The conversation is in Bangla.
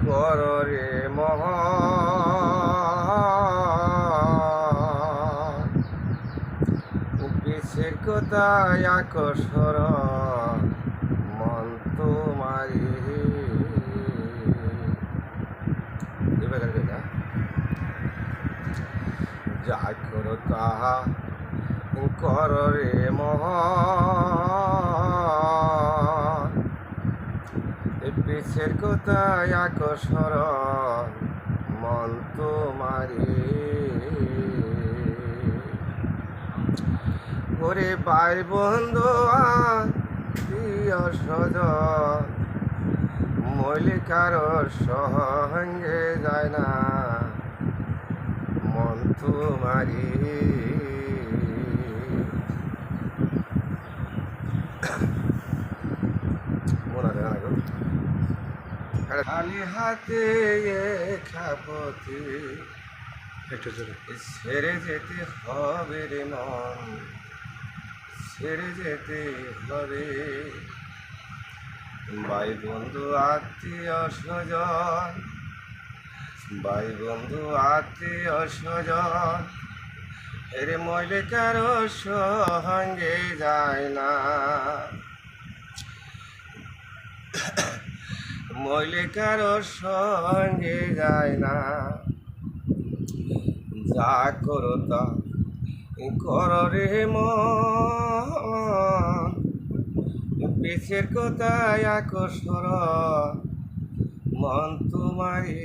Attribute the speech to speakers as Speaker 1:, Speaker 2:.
Speaker 1: কররে মহ কোথায় আকর্ষর মন তোমারি যা করো তাহা মহ পিছের কোথায় আকর্ষর মন তোমারি ওরে ভাই বন্ধু প্রিয় সজ মল্লিকারো সঙ্গে যায় না। মন তোমারি মনে হয় না গো। আরে খালি হাতে খাপতি
Speaker 2: একটু জোরে।
Speaker 1: ছেড়ে যেতে হবে রে মন। ছেড়ে যেতে হবে। ভাই বন্ধু আত্মীয় স্বজন। ভাই বন্ধু আত্মীয় স্বজন। এর মইলে কারও সঙ্গে যায় না। মইলে কারও সঙ্গে যায় না। যা করো তা করো রে পেছের কোথায় আকর্ষর মন তোমারি